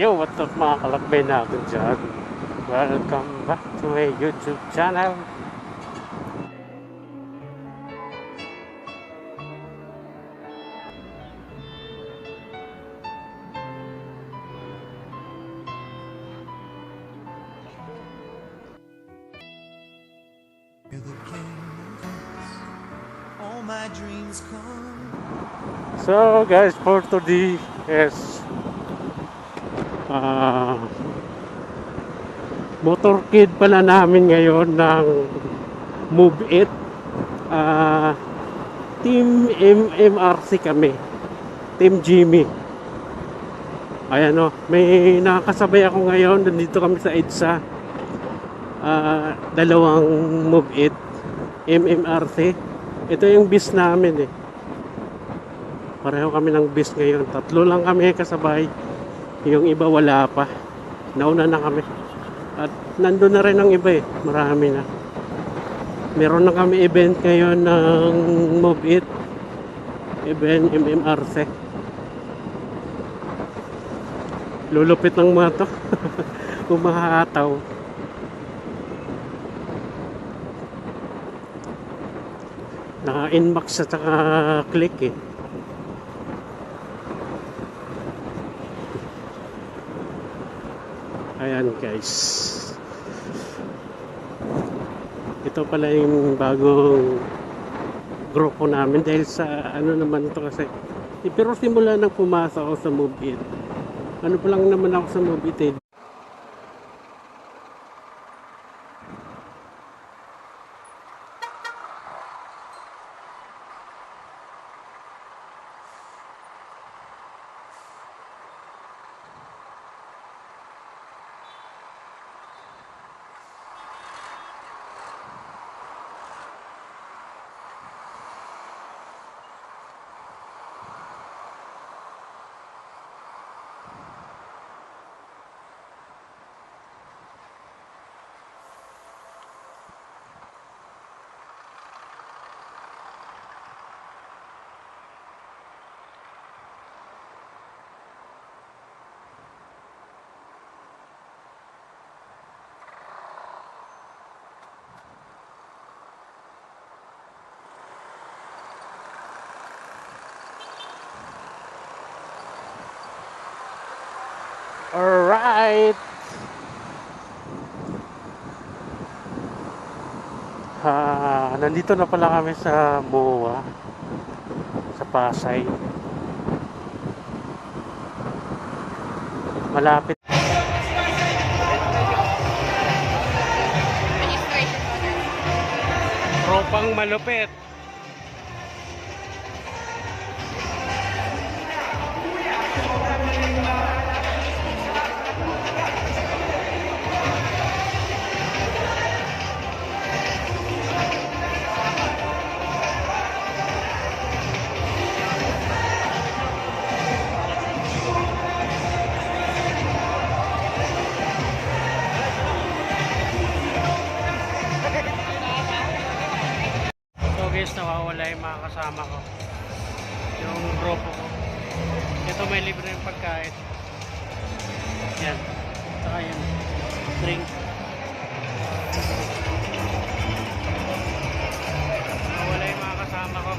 Yo, what's up mga kalakbay natin dyan? Welcome back to my YouTube channel. So guys, for today is uh, motorkid pala namin ngayon ng Move It. Ah, team MMRC kami. Team Jimmy. Ayan o, may nakakasabay ako ngayon. Nandito kami sa EDSA. Ah, dalawang Move It. MMRC. Ito yung bis namin eh. Pareho kami ng bis ngayon. Tatlo lang kami kasabay. Yung iba wala pa. Nauna na kami. At nandun na rin ang iba eh. Marami na. Meron na kami event ngayon ng Move It. Event MMRC. Lulupit ng mga to. Umahataw. Naka-inbox at saka click eh. Ayan guys. Ito pala yung bagong grupo namin dahil sa ano naman ito kasi eh, pero simula nang pumasok ako sa Move It. Ano pa lang naman ako sa Move It eh. Alright. Ah, nandito na pala kami sa MOA sa Pasay. Malapit. Tropang malupit. Guys, nawawala yung mga kasama ko. Yung grupo ko. Ito may libre yung pagkain. Yan. Saka yun. Drink. Nawawala yung mga kasama ko.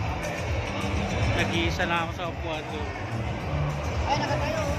Nag-iisa lang ako sa upuan ko. Ay, nakatayo.